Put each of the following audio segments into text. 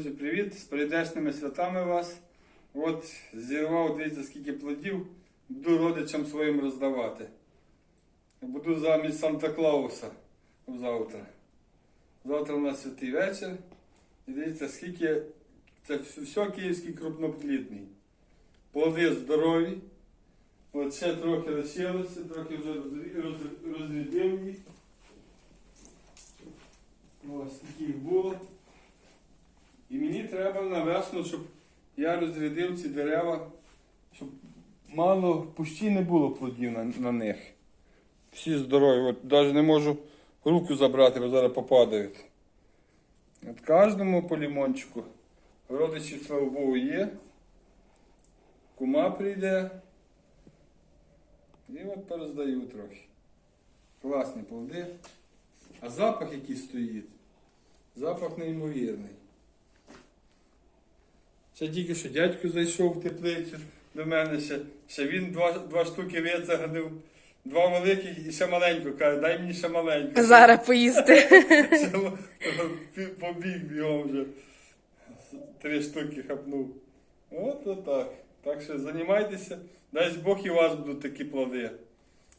Друзі, привіт! З прийдешними святами вас. От зірвав, дивіться, скільки плодів. Буду родичам своїм роздавати. Буду замість Санта Клауса завтра. Завтра у нас святий вечір. І дивіться, скільки це все київський крупноплідний. Плоди здорові. От ще трохи лишилося, трохи вже розрядив їх. Ось скільки їх було. Треба на весну, щоб я розрядив ці дерева, щоб мало пущі не було плодів на, на них. Всі здорові. От навіть не можу руку забрати, бо зараз попадають. От кожному по лімончику. Родичі, слава Богу, є. Кума прийде. І от пороздаю трохи. Класні плоди. А запах, який стоїть, запах неймовірний. Ще тільки що дядько зайшов в теплицю до мене, ще, ще він два, два штуки вицеганив, два великих і ще маленьку. Каже, дай мені ще маленьку. Зараз поїсти. Ще побіг бігом вже. Три штуки хапнув. От отак. Так що займайтеся. Дай Бог і у вас будуть такі плоди,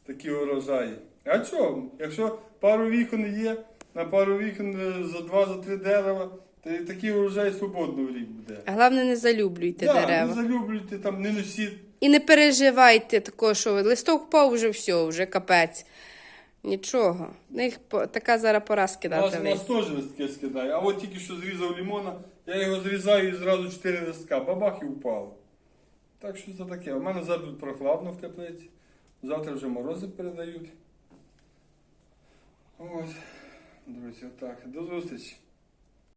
такі урожаї. А чого? Якщо пару вікон є, на пару вікон е, за два, за три дерева, і такий урожай свободно в рік буде. Головне, не залюблюйте Да, дерева. Не залюблюйте, там, не носіть. І не переживайте такого, що листок впав вже все, вже капець. Нічого. В них по- така зараз пора У нас, скидати у нас теж листки скидає. А от тільки що зрізав лимона, я його зрізаю і зразу чотири листка, бабах і впало. Так що це таке. У мене зараз тут прохладно в теплиці. Завтра вже морози передають. От, друзі, отак. До зустрічі.